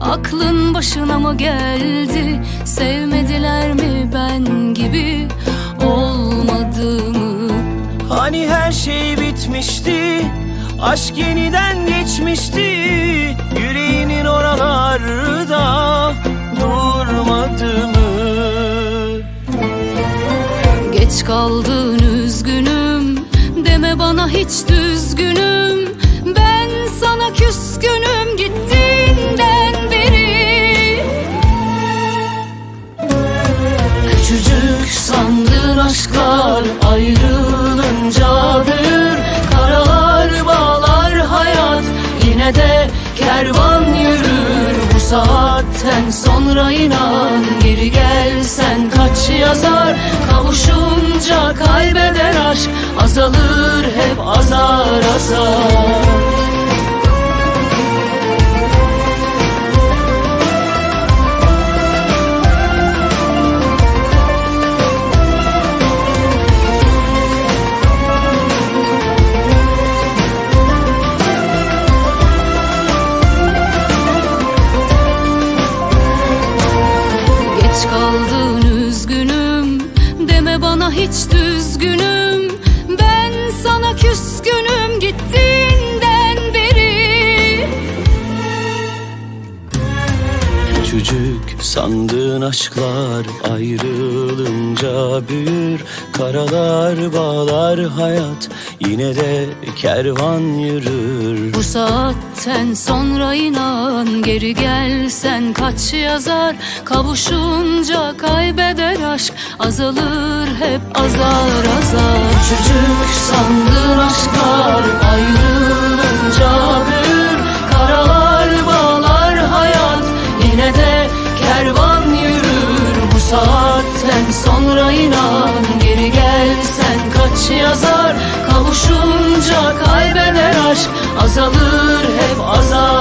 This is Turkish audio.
Aklın başına mı geldi? Sevmediler mi ben gibi Olmadığımı? Hani her şey bitmişti Aşk yeniden geçmişti. Yüreğinin oralarda Durmadı mı? Geç kaldın üzgünüm Deme bana hiç düzgünüm küskünüm Gittiğinden beri. Küçücük sandığın aşklar Ayrılınca Karalar bağlar hayat Yine de kervan yürür. Bu saatten sonra inan Geri gelsen kaç yazar? Kavuşunca kaybeder aşk Azalır hep azar azar Geç kaldın üzgünüm. Deme bana hiç düzgünüm. Ben sana küskünüm. Gittiğinden Küçücük sandığın aşklar ayrılınca büyür. Karalar bağlar hayat yine de kervan yürür. Bu saatten sonra inan Geri gelsen kaç yazar? Kavuşunca kaybeder aşk Azalır hep azar azar. Küçücük sandığın aşklar sonra inan Geri gelsen kaç yazar? Kavuşunca kaybeder aşk Azalır hep azar